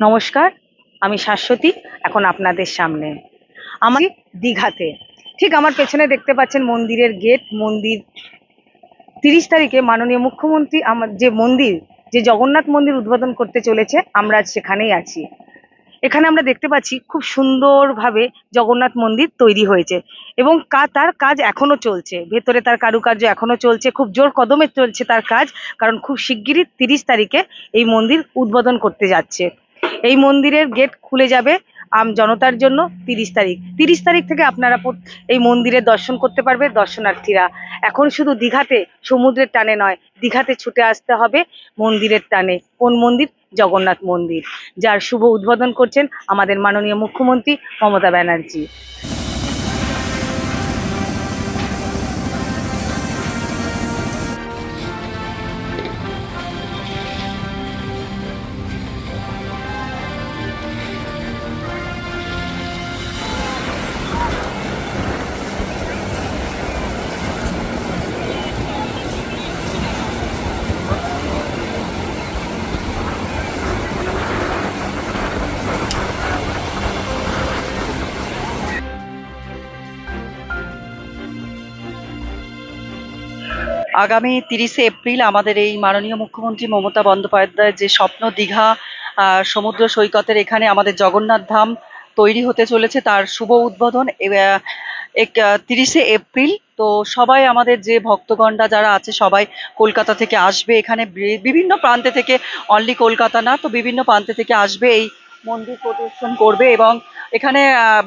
নমস্কার, আমি শাশ্বতী, এখন আপনাদের সামনে। আমি দীঘাতে, ঠিক আমার পেছনে দেখতে পাচ্ছেন মন্দিরের গেট, মন্দির তিরিশ তারিখে মাননীয় মুখ্যমন্ত্রী আমার যে মন্দির, যে জগন্নাথ মন্দির উদ্বোধন করতে চলেছে, আমরা আজ সেখানেই আছি। এখানে আমরা দেখতে পাচ্ছি খুব সুন্দরভাবে জগন্নাথ মন্দির তৈরি হয়েছে এবং কা, তার কাজ এখনও চলছে। ভেতরে তার কারুকার্য এখনও চলছে, খুব জোর কদমে চলছে তার কাজ, কারণ খুব শিগগিরই তিরিশ তারিখে এই মন্দির উদ্বোধন করতে যাচ্ছে। এই মন্দিরের গেট খুলে যাবে আম জনতার জন্য তিরিশ তারিখ। তিরিশ তারিখ থেকে আপনারা এই মন্দিরে দর্শন করতে পারবে দর্শনার্থীরা। এখন শুধু দীঘাতে, সমুদ্রের টানে নয়, দীঘাতে ছুটে আসতে হবে মন্দিরের টানে। কোন মন্দির? জগন্নাথ মন্দির। যার শুভ উদ্বোধন করছেন আমাদের মাননীয় মুখ্যমন্ত্রী মমতা ব্যানার্জি। আগামী তিরিশে এপ্রিল আমাদের এই মাননীয় মুখ্যমন্ত্রী মমতা বন্দ্যোপাধ্যায় যে স্বপ্ন দীঘা সমুদ্র সৈকতের এখানে আমাদের জগন্নাথ ধাম তৈরি হতে চলেছে, তার শুভ উদ্বোধন তিরিশে এপ্রিল। তো সবাই আমাদের যে ভক্তগণরা যারা আছে, সবাই কলকাতা থেকে আসবে এখানে। বিভিন্ন প্রান্তে থেকে অনলি কলকাতা না, তো বিভিন্ন প্রান্তে থেকে আসবে এই মন্দির প্রদর্শন করবে এবং এখানে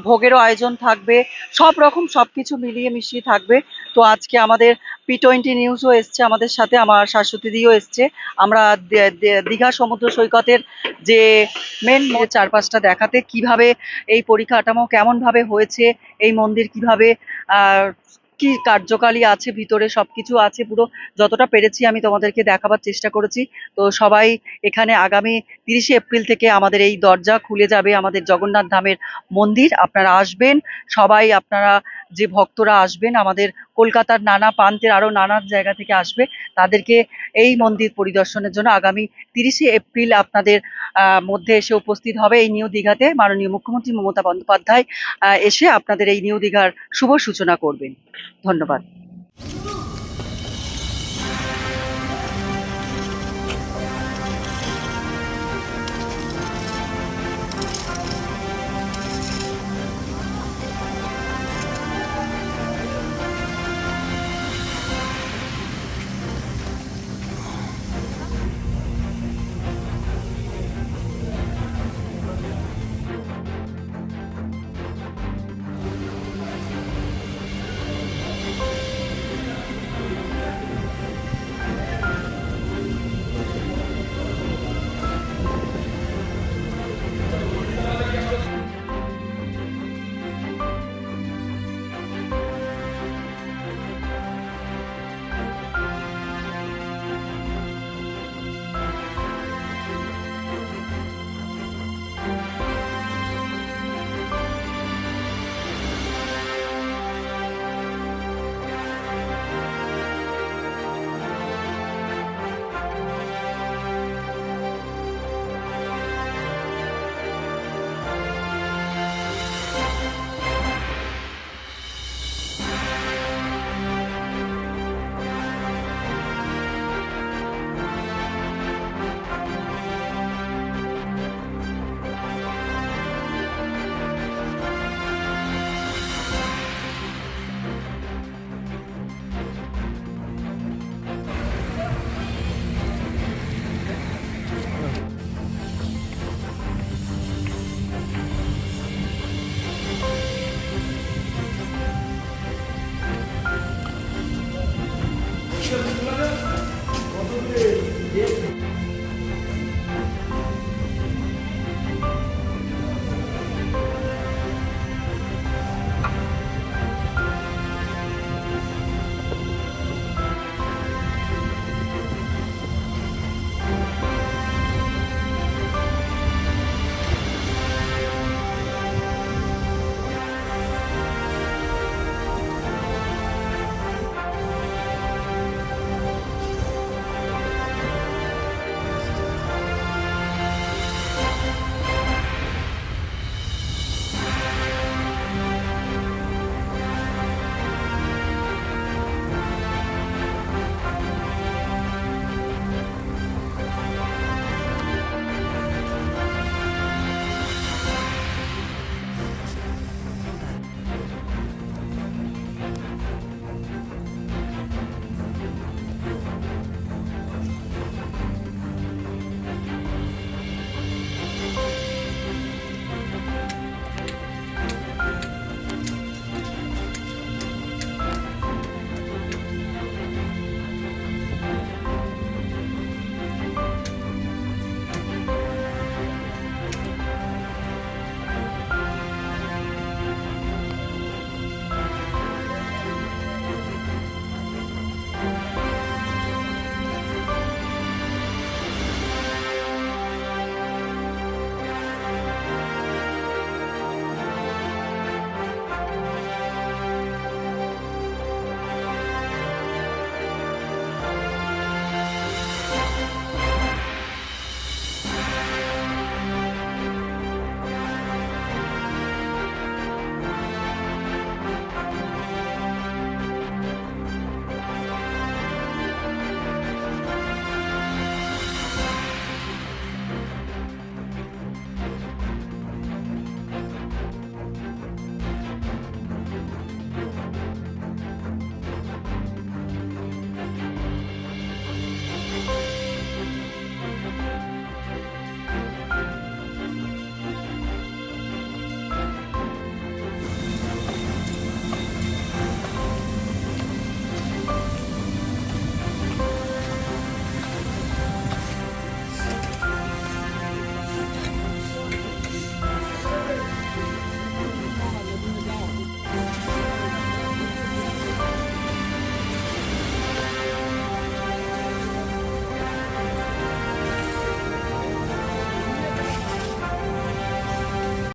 ভোগেরও আয়োজন থাকবে। সব রকম সবকিছু মিলিয়ে মিশিয়ে থাকবে। তো আজকে আমাদের পি টোয়েন্টি নিউজও এসছে আমাদের সাথে, আমার শাশ্বতীদিও এসছে। আমরা দীঘা সমুদ্র সৈকতের যে মেন চারপাশটা দেখাতে, কীভাবে এই পরিকাঠামো কেমন ভাবে হয়েছে, এই মন্দির কীভাবে কি কার্যকালী আছে, ভিতরে সবকিছু আছে, পুরো যতটা পেরেছি আমি তোমাদেরকে দেখাবার চেষ্টা করেছি। তো সবাই এখানে আগামী তিরিশে এপ্রিল থেকে আমাদের এই দরজা খুলে যাবে আমাদের জগন্নাথ ধামের মন্দির। আপনারা আসবেন, সবাই আপনারা যে ভক্তরা আসবেন, আমাদের কলকাতার নানা প্রান্তের আরও নানা জায়গা থেকে আসবে, তাদেরকে এই মন্দির পরিদর্শনের জন্য আগামী তিরিশে এপ্রিল আপনাদের মধ্যে এসে উপস্থিত হবে এই নিউ দীঘাতে। মাননীয় মুখ্যমন্ত্রী মমতা বন্দ্যোপাধ্যায় এসে আপনাদের এই নিউ দীঘার শুভ সূচনা করবেন। ধন্যবাদ।